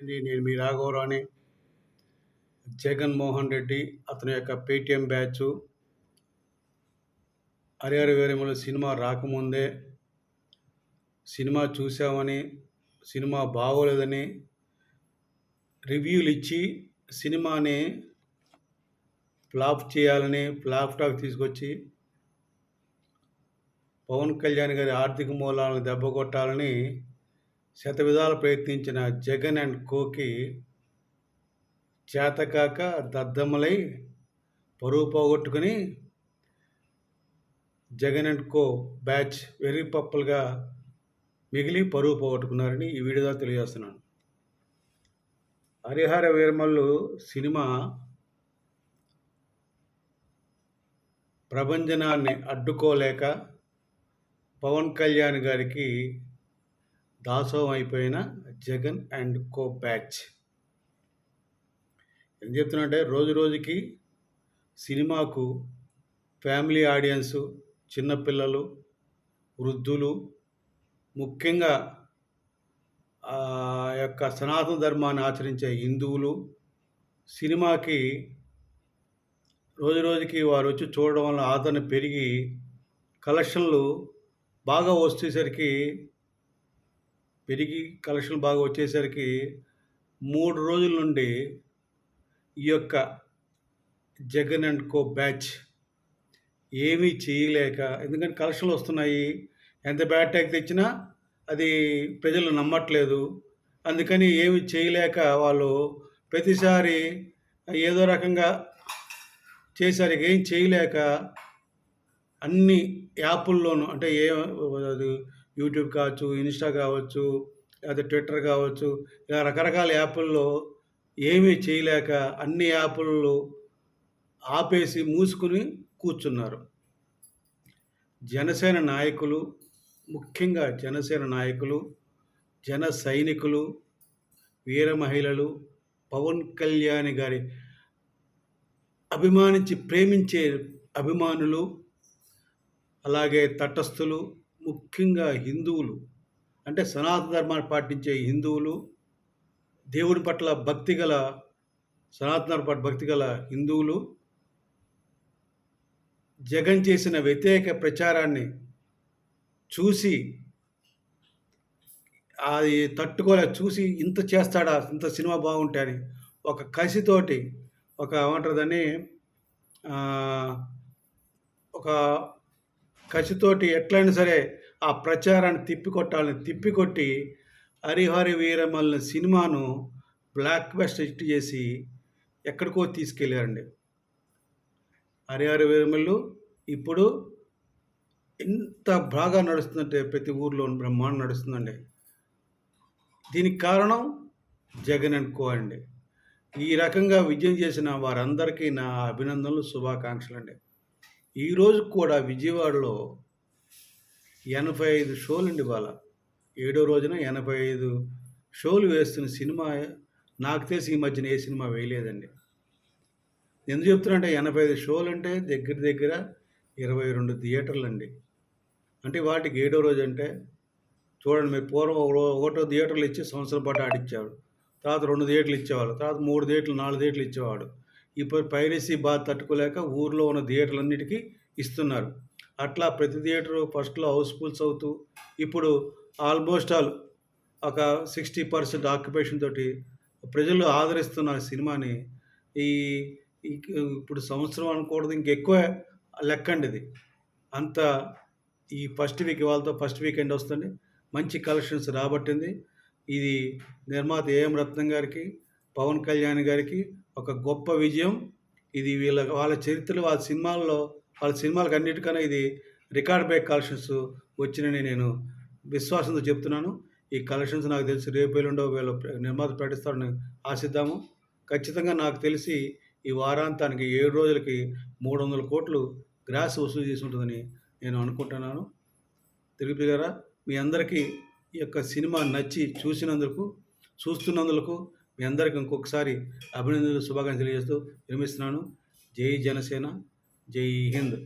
అండి, నేను మీ రాఘవరాణి. జగన్మోహన్ రెడ్డి అతని యొక్క పేటిఎం బ్యాచ్. హరిహర వీరములు సినిమా రాకముందే సినిమా చూసామని సినిమా బాగోలేదని రివ్యూలు ఇచ్చి సినిమాని ఫ్లాప్ చేయాలని ఫ్లాప్ టాక్ తీసుకొచ్చి పవన్ కళ్యాణ్ గారి ఆర్థిక మూలాలను దెబ్బ కొట్టాలని శతవిధాలు ప్రయత్నించిన జగన్ అండ్ కోకి చేతకాక దద్దమ్మలై పరువు పోగొట్టుకుని జగన్ అండ్ కో బ్యాచ్ వెర్రి పప్పులుగా మిగిలి పరువు పోగొట్టుకున్నారని ఈ వీడియో తెలియజేస్తున్నాను. హరిహర వీరమల్లు సినిమా ప్రభంజనాన్ని అడ్డుకోలేక పవన్ కళ్యాణ్ గారికి దాసోహం అయిపోయిన జగన్ అండ్ కో బ్యాచ్. ఏం చెప్తున్నంటే రోజు రోజుకి సినిమాకు ఫ్యామిలీ ఆడియన్సు చిన్నపిల్లలు వృద్ధులు ముఖ్యంగా యొక్క సనాతన ధర్మాన్ని ఆచరించే హిందువులు సినిమాకి రోజు రోజుకి వారు వచ్చి చూడడం వల్ల ఆదరణ పెరిగి కలెక్షన్లు బాగా వచ్చేసరికి పెరిగి కలెక్షన్లు బాగా వచ్చేసరికి మూడు రోజుల నుండి ఈ యొక్క జగన్ అండ్ కో బ్యాచ్ ఏమీ చేయలేక ఎందుకంటే కలెక్షన్లు వస్తున్నాయి. ఎంత బ్యాడ్ ట్యాక్ తెచ్చినా అది ప్రజలు నమ్మట్లేదు. అందుకని ఏమి చేయలేక వాళ్ళు ప్రతిసారి ఏదో రకంగా చేశారు. ఏం చేయలేక అన్ని యాపుల్లోనూ అంటే ఏ అది యూట్యూబ్ కావచ్చు ఇన్స్టా కావచ్చు లేదా ట్విట్టర్ కావచ్చు ఇలా రకరకాల యాప్ల్లో ఏమీ చేయలేక అన్ని యాప్లు ఆపేసి మూసుకుని కూర్చున్నారు. జనసేన నాయకులు ముఖ్యంగా జనసేన నాయకులు జన సైనికులు వీర మహిళలు పవన్ కళ్యాణ్ గారి అభిమానించి ప్రేమించే అభిమానులు అలాగే తటస్థులు ముఖ్యంగా హిందువులు అంటే సనాతన ధర్మాన్ని పాటించే హిందువులు దేవుడి పట్ల భక్తి గల సనాతన పట్ల భక్తి గల హిందువులు జగన్ చేసిన వ్యతిరేక ప్రచారాన్ని చూసి అది తట్టుకోలే చూసి ఇంత చేస్తాడా ఇంత సినిమా బాగుంటాయని ఒక కసితోటి ఒక ఏమంటుందని ఒక కసితోటి ఎట్లయినా సరే ఆ ప్రచారాన్ని తిప్పికొట్టాలని తిప్పికొట్టి హరిహరి వీరమల్ల సినిమాను బ్లాక్ బెస్ట్ హిట్ చేసి ఎక్కడికో తీసుకెళ్ళారండి హరిహర వీరమల్లు ఇప్పుడు ఎంత బాగా నడుస్తుందంటే ప్రతి ఊర్లో బ్రహ్మాండం నడుస్తుందండి. దీనికి కారణం జగన్ అండ్ అండి. ఈ రకంగా విజయం చేసిన వారందరికీ నా అభినందనలు శుభాకాంక్షలు అండి ఈరోజు కూడా విజయవాడలో ఎనభై ఐదు షోలు అండి వాళ్ళ ఏడో రోజున ఎనభై ఐదు షోలు వేస్తున్న సినిమా నాకు తెలిసి ఈ మధ్యన ఏ సినిమా వేయలేదండి. ఎందుకు చెప్తున్నా ఎనభై ఐదు షోలు అంటే దగ్గర దగ్గర ఇరవై రెండు థియేటర్లు అండి అంటే వాటికి ఏడో రోజు అంటే చూడండి మీరు పూర్వం ఒకటో థియేటర్లు ఇచ్చి సంవత్సరం పాటు ఆడిచ్చాడు తర్వాత రెండు థియేటర్లు ఇచ్చేవాడు తర్వాత మూడు థియేటర్లు నాలుగు థియేటర్లు ఇచ్చేవాడు. ఇప్పుడు పైరసీ బాధ తట్టుకోలేక ఊర్లో ఉన్న థియేటర్లన్నిటికీ ఇస్తున్నారు. అట్లా ప్రతి థియేటరు ఫస్ట్లో హౌస్ఫుల్స్ అవుతూ ఇప్పుడు ఆల్మోస్ట్ ఆల్ ఒక సిక్స్టీ పర్సెంట్ ఆక్యుపేషన్ తోటి ప్రజలు ఆదరిస్తున్న సినిమాని ఈ ఇప్పుడు సంవత్సరం అనకూడదు ఇంకెక్కువ లెక్కండి ఇది. అంత ఈ ఫస్ట్ వీక్ వాళ్ళతో ఫస్ట్ వీకెండ్ వస్తుంది. మంచి కలెక్షన్స్ రాబట్టింది. ఇది నిర్మాత ఏఎం రత్నం గారికి పవన్ కళ్యాణ్ గారికి ఒక గొప్ప విజయం. ఇది వీళ్ళ వాళ్ళ చరిత్రలు వాళ్ళ సినిమాల్లో వాళ్ళ సినిమాలకు అన్నిటికన్నా ఇది రికార్డ్ బ్రేక్ కలెక్షన్స్ వచ్చినని నేను విశ్వాసంతో చెప్తున్నాను. ఈ కలెక్షన్స్ నాకు తెలిసి రేపు ఎల్లుండో వీళ్ళు నిర్మాత ప్రకటిస్తారని ఆశిద్దాము. ఖచ్చితంగా నాకు తెలిసి ఈ వారాంతానికి ఏడు రోజులకి మూడు వందల కోట్లు గ్రాస్ వసూలు చేసి ఉంటుందని నేను అనుకుంటున్నాను. తిరుపతి గారా మీ అందరికీ ఈ యొక్క సినిమా నచ్చి చూసినందుకు చూస్తున్నందుకు మీ అందరికీ ఇంకొకసారి అభినందనలు శుభాకాంక్షలు చేస్తూ విరమిస్తున్నాను. జై జనసేన జై హింద్.